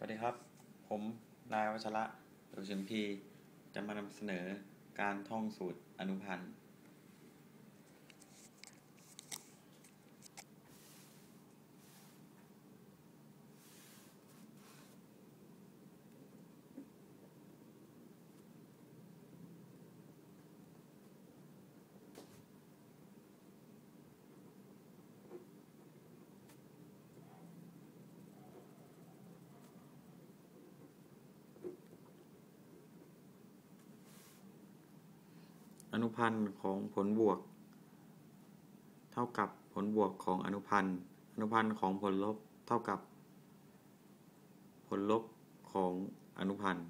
สวัสดีครับ ผมนายวัชระหรือชิมพี จะมานำเสนอการท่องสูตรอนุพันธ์ อ นุพันธ์ของผลบวก เท่ากับผลบวกของอนุพันธ์ อนุพันธ์ของผลลบเท่ากับ ผลลบของอนุพันธ์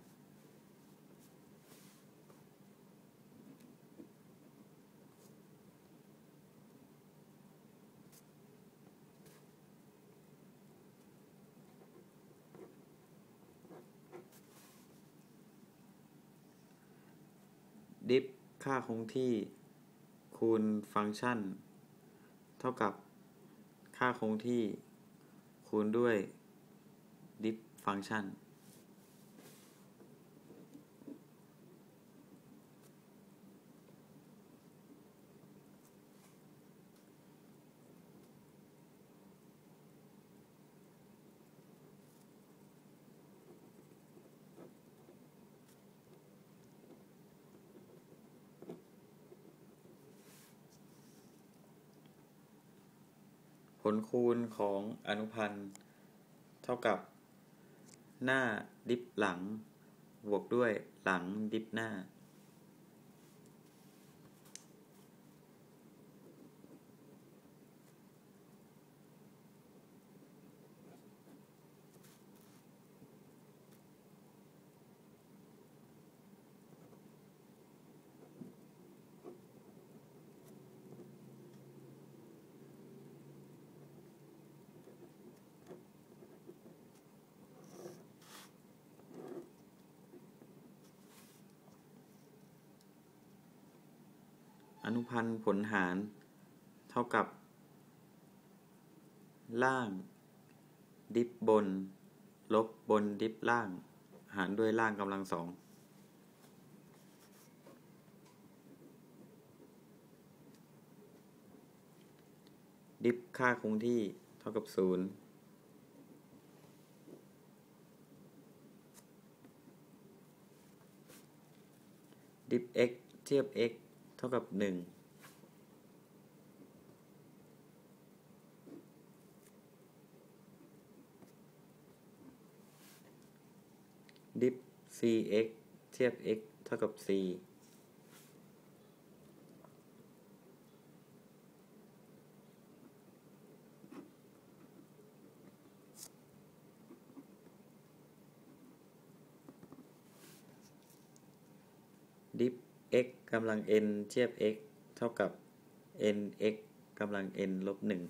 ดิฟ ค่าคงที่คูณฟังก์ชัน เท่ากับค่าคงที่คูณด้วยดิฟฟังก์ชัน ผลคูณของอนุพันธ์ เท่ากับ หน้าดิฟหลัง บวกด้วยหลังดิฟหน้า อนุพันธ์ผลหาร เท่ากับ ล่าง ดิฟบน ลบบนดิฟล่าง หารด้วยล่างกำลังสองดิฟค่าคงที่เท่ากับศูนย์ดิฟ x เทียบ x เท่ากับหนึ่งดิฟ cx เทียบ x เท่ากับ c ดิฟ x กำลัง n เทียบ x เท่ากับ n x กำลัง n ลบหนึ่ง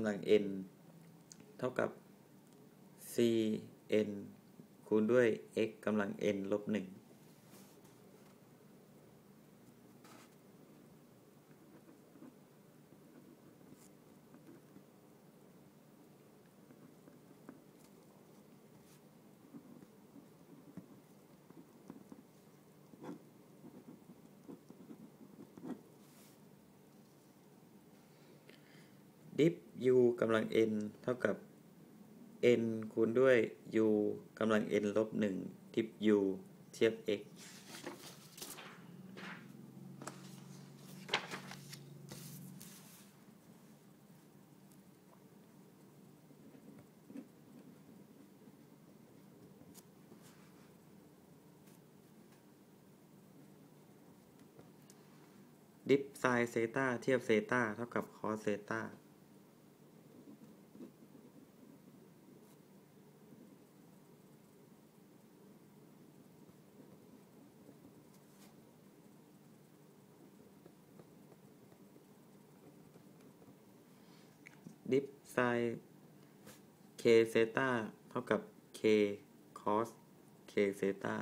ำลัง n เท่ากับ cn คูณด้วย x กำลัง n ลบ1 ดิฟ u กำลัง n เท่ากับ n คูณด้วย u กำลัง n ลบหนึ่งดิฟ u เทียบ x ดิฟไซน์เซตาเทียบเซตาเท่ากับคอสเซตา ไซน์เคเซตาเท่ากับเคคอสเคเซตา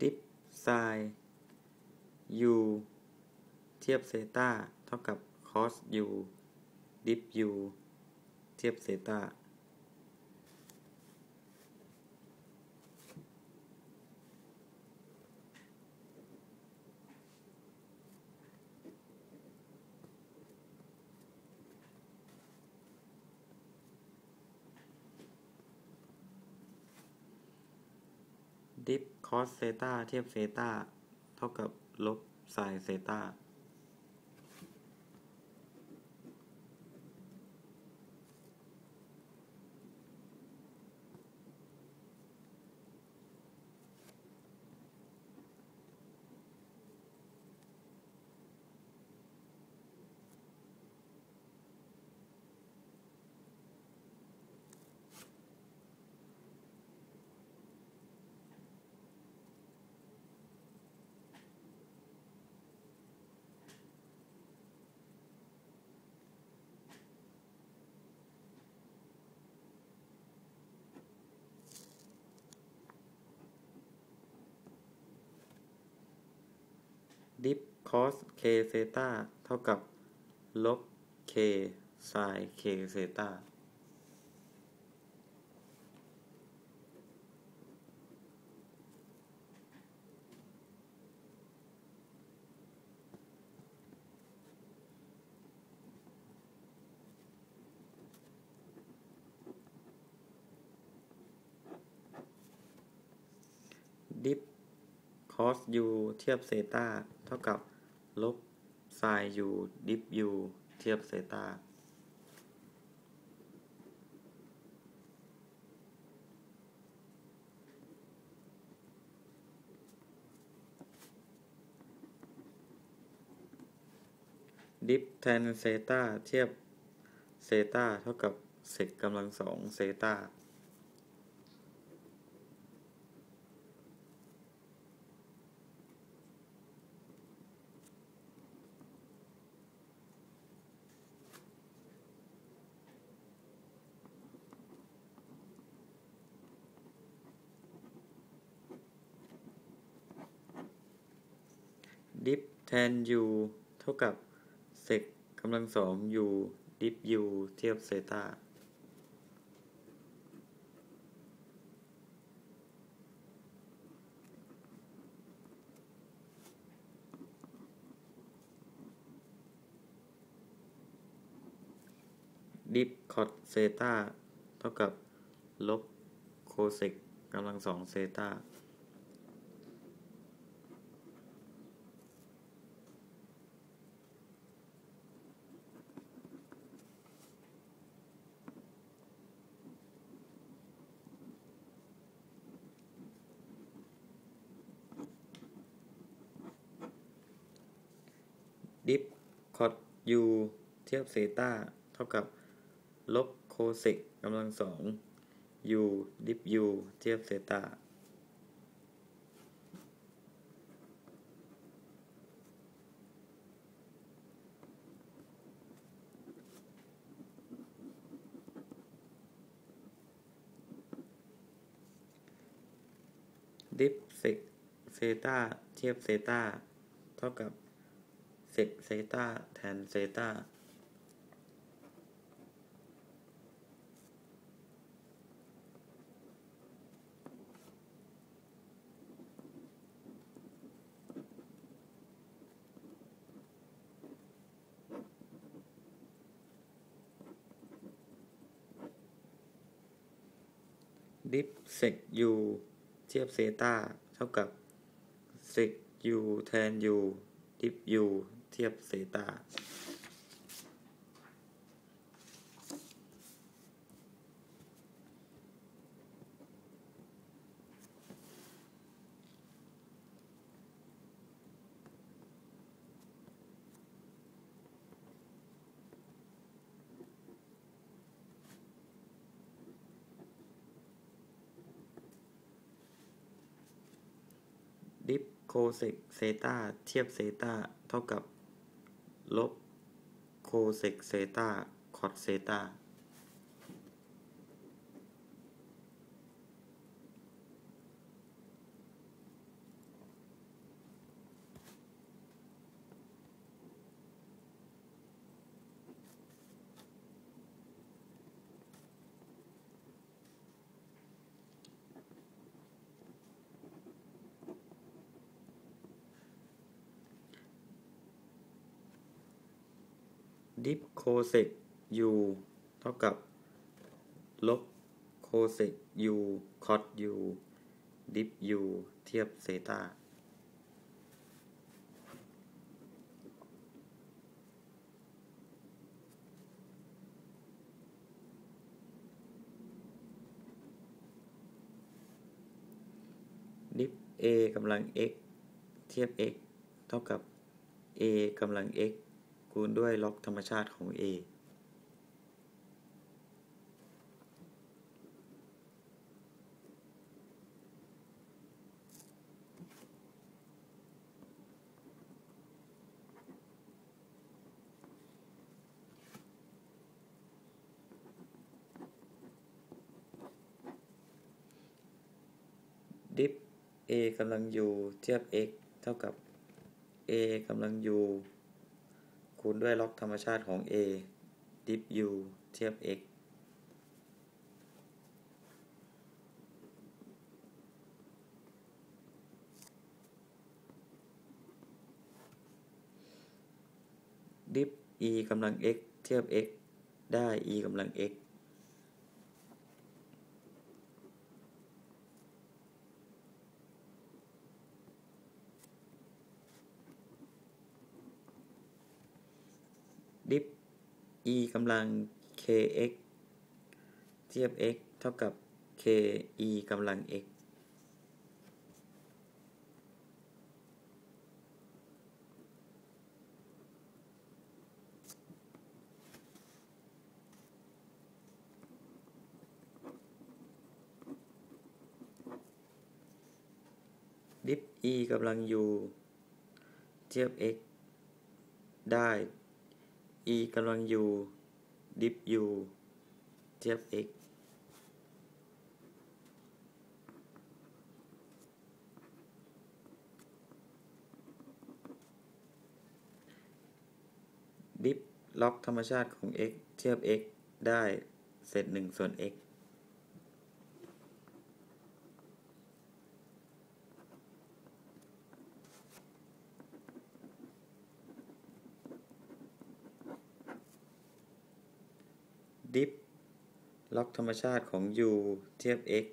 ดิฟไซน์ยูเทียบเซตาเท่ากับคอสยูดิฟยูเทียบเซตา ดิฟคอสเซตาเทียบเซตาเท่ากับลบไซน์เซตา ดิฟคอสเคเซตาเท่ากับ ลบเคไซน์เคเซตาดิฟคอสยูเทียบเซตา เท่ากับ ลบไซน์ยูดิฟยูเทียบเซตาดิฟแทนเซตาเทียบเซตาเท่ากับเซกกำลังสองเซตาดิฟแท นยูเท่ากับเซกกำลังสองยูดิฟยูเทียบเซตาดิฟคอสเซตาเท่ากับ ลบโคเซกกำลังสองเซตา ดิฟคอสยูเทียบเซตาเท่ากับลบโคเซกกำลังสองยูดิฟยูเทียบเซตาดิฟเซกเซตาเทียบเซตาเท่ากับ เซกเซตาแทนเซตาดิฟเซกยูเทียบเซตาเท่ากับเซกยูแทนยูดิฟยู เทียบเซตาดิฟโคเซกเซตาเทียบเซตาเท่ากับ ลบโคเซกเซตาคอตเซตา ดิฟโคเซกยูเท่ากับ ลบโคเซกยูคอตยูดิฟยูเทียบเซตาดิฟ a กำลัง x เทียบ x เท่ากับ a กำลัง x คูณด้วยล็อกธรรมชาติของ a ดิฟ a กำลัง u เทียบ x เท่ากับ a กำลัง u คูณด้วยล็อกธรรมชาติของ a ดิฟ u เทียบ x ดิฟ e กำลัง x เทียบ x ได้ e กำลัง x ดิฟ e กำลัง kx เทียบ x เท่ากับ k e กำลัง x ดิฟ e กำลัง u เทียบ x ได้ e กำลัง u ดิฟ u เทียบ x ดิฟล็อกธรรมชาติของ x เทียบ x ได้เศษหนึ่งส่วน x ดิฟ ล็อกธรรมชาติของ u เทียบ x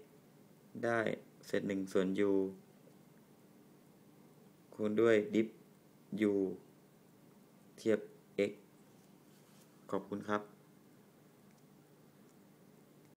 ได้เศษหนึ่งส่วน u คูณด้วยดิฟ u เทียบ x ขอบคุณครับ